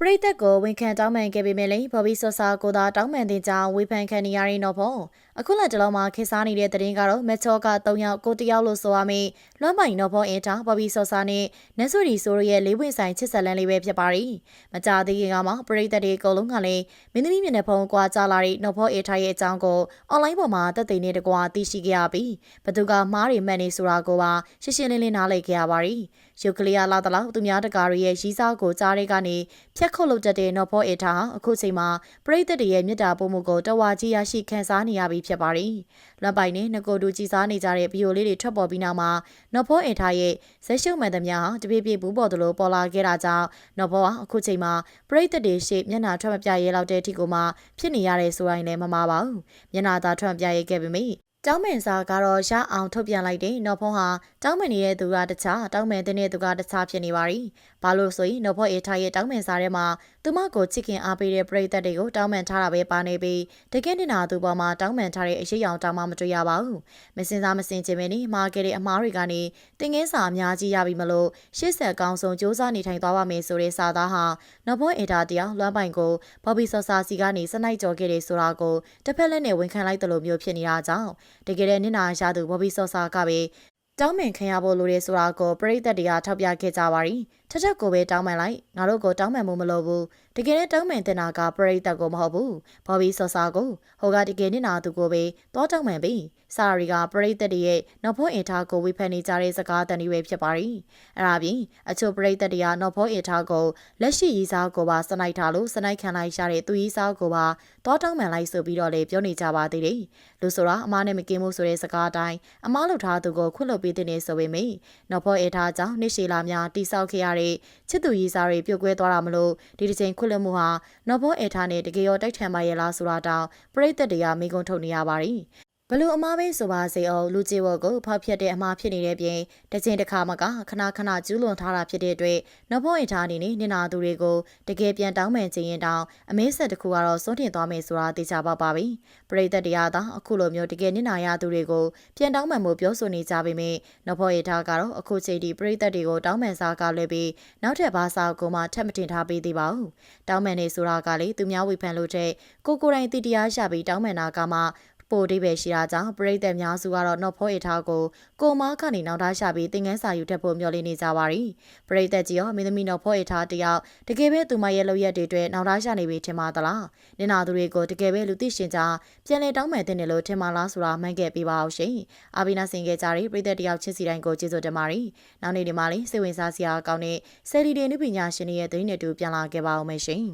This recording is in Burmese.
ပရိသတ်ကိုဝန်ခံတောင်းပန်ခဲ့ပေမဲ့လည်းဘော်ဘီဆော့ဆာကိုသာတောင်းပန်တဲ့ကြောင်းဝေဖန်ခံနေရတဲ့တော့ပေါ့အခုလက်တလုံးမှာခေတ်စားနေတဲ့သတင်းကတော့မက်ချောက3ယောက်ကိုတယောက်လို့ဆိုရမယ်လွမ်းပိုင်တော့ပေါ့အင်တာဘော်ဘီဆော့ဆာနဲ့နက်ဆူရီဆိုရဲ့လေးဝင်ဆိုင်ချစ်ဆက်လန်းလေးပဲဖြစ်ပါရီမကြသေးခင်ကမှပရိသတ်တွေအကုန်လုံးကလည်းမင်းသမီးမျက်နှာဖုံးကွာကြလာတဲ့နော်ဖောအင်တာရဲ့အကြောင်းကိုအွန်လိုင်းပေါ်မှာတက်သိနေတကွာသိရှိခဲ့ရပြီးဘသူကမှားတွေမှန်နေဆိုတာကိုပါရှင်းရှင်းလင်းလင်းနားလည်ခဲ့ရပါရီ ရုပ်ကလေးရလာတလောက်သူများတကာတွေရဲ့ရီးစားကိုကြားတွေကနေဖြတ်ခုတ်လုပ်တတ်တဲ့နော်ဖောအင်တာဟာအခုချိန်မှာပရိသတ်တွေရဲ့မြစ်တာပို့မှုကိုတဝါကြီးရရှိခံစားနေရပြီးဖြစ်ပါရီလက်ပိုင်နဲ့ငကိုတူကြည်စားနေကြတဲ့ဗီယိုလေးတွေထွက်ပေါ်ပြီးနောက်မှာနော်ဖောအင်တာရဲ့ဇက်ရှုံမှန်သမျှဟာတပြေးပြေးဘူးပေါ်သလိုပေါ်လာခဲ့တာကြောင့်နော်ဖောဟာအခုချိန်မှာပရိသတ်တွေရှေ့မျက်နှာထွက်မပြရဲလောက်တဲ့အထိကိုမှဖြစ်နေရတဲ့ဆိုရင်လည်းမမှားပါဘူးမျက်နှာသာထွက်မပြရဲခဲ့ပေမယ့် တောင်းပန်စာကတော့ရအောင်ထုတ်ပြန်လိုက်တဲ့နော်ဖုံးဟာတောင်းပန်နေတဲ့သူကတခြားတောင်းပန်တဲ့သူကတခြားဖြစ်နေပါပြီ။ဘာလို့ဆိုရင်နော်ဖော့အေထားရဲ့တောင်းပန်စာထဲမှာသူမကိုချစ်ခင်အားပေးတဲ့ပရိသတ်တွေကိုတောင်းပန်ထားတာပဲပါနေပြီးတကယ်တင်တာသူပေါ်မှာတောင်းပန်ထားတဲ့အရေးအယောင်တောင်းမှမတွေ့ရပါဘူး။မစင်စားမစင်ချင်မင်းนี่မှားခဲ့တဲ့အမားတွေကနေတင်ငင်းစာအများကြီးရပြီမလို့ရှေ့ဆက်ကောင်းဆုံးစ조사နေထိုင်သွားပါမယ်ဆိုတဲ့စာသားဟာနော်ဖော့အေထားတရားလွမ်းပိုင်ကိုဘော်ဘီဆော့ဆာစီကနေစနိုက်ကြော်ခဲ့တယ်ဆိုတာကိုတစ်ဖက်လက်နဲ့ဝန်ခံလိုက်တယ်လို့မျိုးဖြစ်နေတာကြောင့် တကယ်တဲ့နင်နာရသူဘော်ဘီဆော့ဆာကပဲ တောင်းပန်ခံရဖို့လိုတယ်ဆိုတာကိုပရိသတ်တွေကထောက်ပြခဲ့ကြပါရီထထကိုပဲတောင်းပန်လိုက်ငါတို့ကိုတောင်းပန်မှုမလိုဘူးတကယ်နဲ့တောင်းပန်တင်တာကပရိသတ်ကိုမဟုတ်ဘူးဘော်ဘီဆော့ဆာကိုဟိုကတကယ်နဲ့နာသူကိုပဲတောတောင်းပန်ပြီစာရီကပရိသတ်တွေရဲ့နောက်ဖို့အင်ထားကိုဝေဖန်နေကြတဲ့စကားတန်တွေပဲဖြစ်ပါရီအဲ့ဒါပြင်အချို့ပရိသတ်တွေကနောက်ဖို့အင်ထားကိုလက်ရှိရေးစားကိုပါစနိုက်ထားလို့စနိုက်ခံလိုက်ရတဲ့သူရေးစားကိုပါတောတောင်းပန်လိုက်ဆိုပြီးတော့လေပြောနေကြပါသေးတယ်လူဆိုတာအမားနဲ့မကင်းမှုဆိုတဲ့စကားအတိုင်းအမားလုပ်ထားသူကိုခွင့်လွှတ်ပေးတဲ့ဆိုပေမယ့်နောက်ဖို့အင်ထားကြောင့်နှစ်ရှည်လာများတိဆောက်ခဲ့ရတဲ့ချစ်သူရေးစားတွေပြုတ်ကွဲသွားတာမလို့ဒီတစ်ချိန်ခွင့်လွှတ်မှုဟာနောက်ဖို့အင်ထားနဲ့တကယ်ရောတိုက်ထန်ပါရဲ့လားဆိုတာတောင်ပရိသတ်တွေကမိကုံထုတ်နေရပါရီ ဘလို့အမားပဲဆိုပါစေအောင်လူကြီးဝတ်ကိုဖောက်ဖျက်တဲ့အမားဖြစ်နေတဲ့ပြင်တစ်ချိန်တစ်ခါမှကခဏခဏကျူးလွန်ထားတာဖြစ်တဲ့အတွက်နောက်ဖို့အင်ထားအနေနဲ့နင်နာသူတွေကိုတကယ်ပြန်တောင်းပန်ခြင်းရင်တောင်အမေးဆက်တစ်ခုကတော့စွန့်တင်သွားမယ်ဆိုတာသိချပါပါပြီပရိသတ်တရားသာအခုလိုမျိုးတကယ်နင်နာရသူတွေကိုပြန်တောင်းပန်မှုပြောဆိုနေကြပေမဲ့နောက်ဖို့အင်ထားကတော့အခုချိန်ဒီပရိသတ်တွေကိုတောင်းပန်စားကလွှဲပြီးနောက်ထပ်ဘာစာကိုမှထပ်မတင်ထားပေးသေးပါဘူးတောင်းပန်နေဆိုတာကလေသူများဝေဖန်လို့တဲ့ကိုကိုယ်တိုင်တည်တရားရပြီးတောင်းပန်တာကမှ ပိုအဓိပ္ပာယ်ရှိတာကြောင့်ပရိသတ်များစုကတော့နော်ဖောအထားကိုကိုမားကနေနောက်ထားရှာပြီးသင်ငန်းစာယူတတ်ဖို့မျှော်လင့်နေကြပါရီပရိသတ်ကြီးရောမင်းသမီးနော်ဖောအထားတယောက်တကယ်ပဲသူမရဲ့လောက်ရက်တွေအတွက်နောက်ထားရှာနေပြီထင်ပါသလားနင်နာသူတွေကိုတကယ်ပဲလူသိရှင်ကြားပြန်လဲတောင်းပန်တဲ့တယ်လို့ထင်ပါလားဆိုတာမှန်းခဲ့ပေးပါအောင်ရှင်အာဘီနာဆင်ခဲ့ကြတဲ့ပရိသတ်တယောက်ချစ်စီတိုင်းကိုကျေးဇူးတင်ပါတယ်နောက်နေ့ဒီမှာလေးစိတ်ဝင်စားစရာကောင်းတဲ့ဆယ်လီဒေနုပညာရှင်တွေရဲ့သတင်းတွေတူပြန်လာခဲ့ပါအောင်မယ်ရှင်